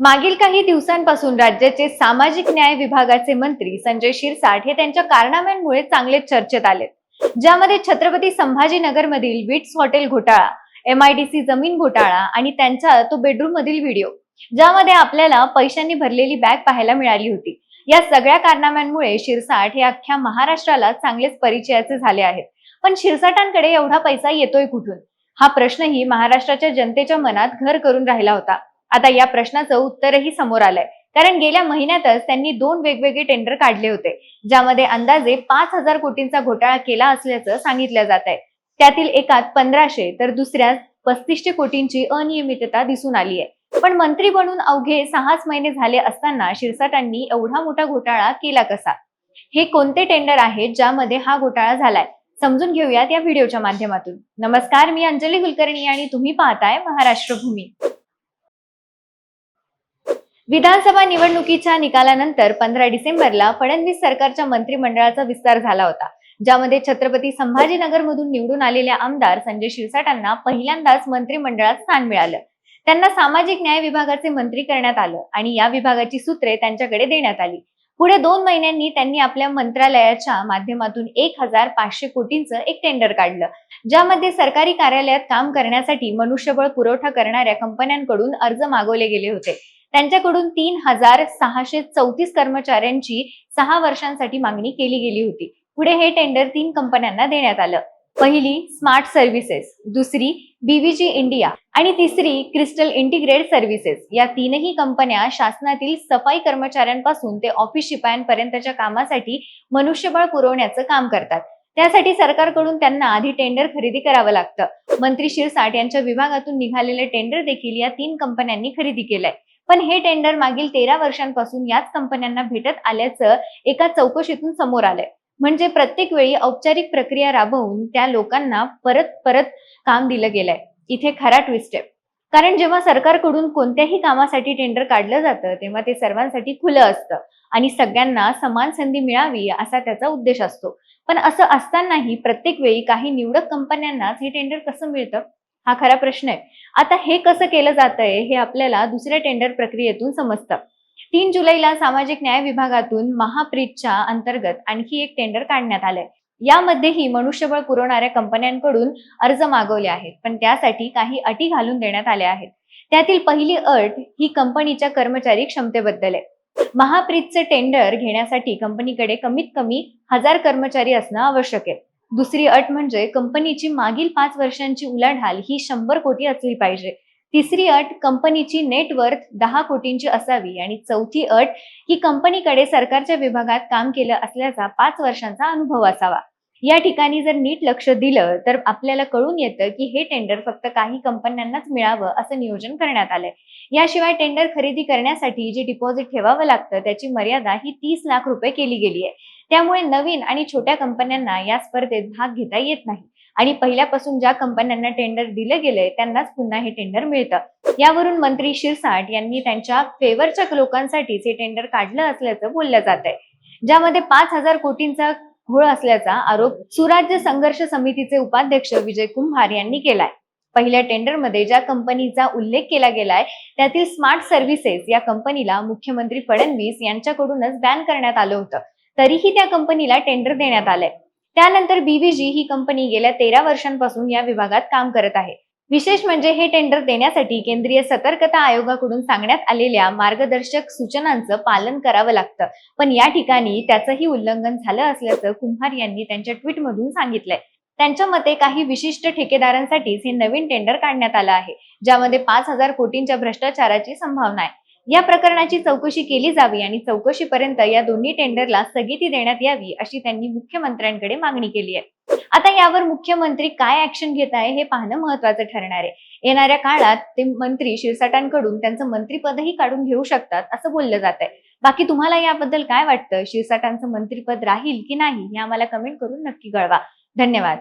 मागील काही दिवसांपासून राज्याचे सामाजिक न्याय विभागाचे मंत्री संजय शिरसाट हे त्यांच्या कारनाम्यांमुळे चांगलेच चर्चेत आले. ज्यामध्ये छत्रपती संभाजीनगर मधील विट्स हॉटेल घोटाळा एमआयडीसी जमीन घोटाळा आणि त्यांचा तो बेडरूम मधील व्हिडिओ ज्यामध्ये आपल्याला पैशांनी भरलेली बॅग पाहायला मिळाली होती. या सगळ्या कारनाम्यांमुळे शिरसाट हे अख्ख्या महाराष्ट्राला चांगलेच परिचयाचे झाले आहेत. पण शिरसाटांकडे एवढा पैसा येतोय कुठून? हा प्रश्नही महाराष्ट्राच्या जनतेच्या मनात घर करून राहिला होता. आता या प्रश्नाचं उत्तरही समोर आलंय. कारण गेल्या महिन्यातच त्यांनी दोन वेगवेगळे टेंडर काढले होते ज्यामध्ये अंदाजे पाच हजार कोटींचा घोटाळा केला असल्याचं सांगितलं जात आहे. त्यातील एकात पंधराशे तर दुसऱ्यात पस्तीसशे कोटींची अनियमितता दिसून आली आहे. पण मंत्री बनून अवघे सहाच महिने झाले असताना शिरसाटांनी एवढा मोठा घोटाळा केला कसा? हे कोणते टेंडर आहेत ज्यामध्ये हा घोटाळा झालाय? समजून घेऊयात या व्हिडिओच्या माध्यमातून. नमस्कार मी अंजली कुलकर्णी आणि तुम्ही पाहताय महाराष्ट्र भूमी विधानसभा निवडणुकीच्या निकालानंतर पंधरा डिसेंबरला फडणवीस सरकारच्या मंत्रिमंडळाचा विस्तार झाला होता ज्यामध्ये छत्रपती संभाजीनगर मधून निवडून आलेले आमदार संजय शिरसाटांना पहिल्यांदाच मंत्रिमंडळात स्थान मिळालं. त्यांना सामाजिक न्याय विभागाचे मंत्री करण्यात आलं आणि या विभागाची सूत्रे त्यांच्याकडे देण्यात आली. पुढे दोन महिन्यांनी त्यांनी आपल्या मंत्रालयाच्या माध्यमातून एक हजार पाचशे कोटींचं एक टेंडर काढलं ज्यामध्ये सरकारी कार्यालयात काम करण्यासाठी मनुष्यबळ पुरवठा करणाऱ्या कंपन्यांकडून अर्ज मागवले गेले होते. त्यांच्याकडून तीन हजार सहाशे चौतीस कर्मचाऱ्यांची सहा वर्षांसाठी मागणी केली गेली होती. पुढे हे टेंडर तीन कंपन्यांना देण्यात आलं. पहिली स्मार्ट सर्व्हिसेस दुसरी बीव्हीजी इंडिया आणि तिसरी क्रिस्टल इंटिग्रेट सर्व्हिसेस या तीनही कंपन्या शासनातील सफाई कर्मचाऱ्यांपासून ते ऑफिस शिपायांपर्यंतच्या कामासाठी मनुष्यबळ पुरवण्याचं काम करतात. त्यासाठी सरकारकडून त्यांना आधी टेंडर खरेदी करावं लागतं. मंत्री शिरसाट यांच्या विभागातून निघालेले टेंडर देखील या तीन कंपन्यांनी खरेदी केलंय. पण हे टेंडर मागील तेरा वर्षांपासून याच कंपन्यांना भेटत आल्याचं एका चौकशीतून समोर आलंय. म्हणजे प्रत्येक वेळी औपचारिक प्रक्रिया राबवून त्या लोकांना परत परत काम दिलं गेलंय. इथे खरा ट्विस्ट आहे. कारण जेव्हा सरकारकडून कोणत्याही कामासाठी टेंडर काढलं जातं तेव्हा ते सर्वांसाठी खुलं असतं आणि सगळ्यांना समान संधी मिळावी असा त्याचा उद्देश असतो. पण असं असतानाही प्रत्येक वेळी काही निवडक कंपन्यांनाच हे टेंडर कसं मिळतं? हा खरा प्रश्न आहे. आता हे कसं केलं जातंय हे आपल्याला दुसऱ्या टेंडर प्रक्रियेतून समजतं. तीन जुलैला सामाजिक न्याय विभागातून महाप्रीतच्या अंतर्गत आणखी एक टेंडर काढण्यात आलंय. यामध्येही मनुष्यबळ पुरवणाऱ्या कंपन्यांकडून अर्ज मागवले आहेत पण त्यासाठी काही अटी घालून देण्यात आल्या आहेत. त्यातील पहिली अट ही कंपनीच्या कर्मचारी क्षमतेबद्दल आहे. महाप्रीतचे टेंडर घेण्यासाठी कंपनीकडे कमीत कमी हजार कर्मचारी असणं आवश्यक आहे. दुसरी अट म्हणजे कंपनीची मागील पाच वर्षांची उलाढाल ही शंभर कोटी असली पाहिजे. तिसरी अट कंपनीची नेटवर्थ दहा कोटींची असावी. आणि चौथी अट ही कंपनीकडे सरकारच्या विभागात काम केलं असल्याचा पाच वर्षांचा अनुभव असावा. या ठिकाणी जर नीट लक्ष दिलं तर आपल्याला कळून येतं की हे टेंडर फक्त काही कंपन्यांनाच मिळावं असं नियोजन करण्यात आलंय. याशिवाय टेंडर खरेदी करण्यासाठी जे डिपॉझिट ठेवावं लागतं त्याची मर्यादा ही तीस लाख रुपये केली गेली आहे त्यामुळे नवीन आणि छोट्या कंपन्यांना या स्पर्धेत भाग घेता येत नाही. आणि पहिल्यापासून ज्या कंपन्यांना टेंडर दिलं गेलंय त्यांनाच पुन्हा हे टेंडर मिळतं. यावरून मंत्री शिरसाट यांनी त्यांच्या फेवरच्या लोकांसाठीच हे टेंडर काढलं असल्याचं बोललं जात आहे ज्यामध्ये पाच हजार कोटींचा घोळ असल्याचा आरोप सुराज्य संघर्ष समितीचे उपाध्यक्ष विजय कुंभार यांनी केलाय. पहिल्या टेंडरमध्ये ज्या कंपनीचा उल्लेख केला गेलाय त्यातील स्मार्ट सर्व्हिसेस या कंपनीला मुख्यमंत्री फडणवीस यांच्याकडूनच बॅन करण्यात आलं होतं. तरीही त्या कंपनीला टेंडर देण्यात आलंय. त्यानंतर बीव्हीजी ही कंपनी गेल्या तेरा वर्षांपासून या विभागात काम करत आहे. विशेष म्हणजे हे टेंडर देण्यासाठी केंद्रीय सतर्कता आयोगाकडून सांगण्यात आलेल्या मार्गदर्शक सूचनांचं पालन करावं लागतं. पण या ठिकाणी त्याचंही उल्लंघन झालं असल्याचं कुंभार यांनी त्यांच्या ट्विटमधून सांगितलंय. त्यांच्या मते काही विशिष्ट ठेकेदारांसाठीच हे नवीन टेंडर काढण्यात आलं आहे ज्यामध्ये पाच हजार कोटींच्या भ्रष्टाचाराची संभावना आहे. या प्रकरणाची चौकशी केली जावी आणि चौकशीपर्यंत या दोन्ही टेंडरला स्थगिती देण्यात यावी अशी त्यांनी मुख्यमंत्र्यांकडे मागणी केली आहे. आता यावर मुख्यमंत्री काय ऍक्शन घेत आहे हे पाहणं महत्वाचं ठरणार आहे. येणाऱ्या काळात ते मंत्री शिरसाटांकडून त्यांचं मंत्रीपदही काढून घेऊ शकतात असं बोललं जात आहे बाकी तुम्हाला याबद्दल काय वाटतं? शिरसाटांचं मंत्रीपद राहील की नाही हे आम्हाला कमेंट करून नक्की कळवा. धन्यवाद.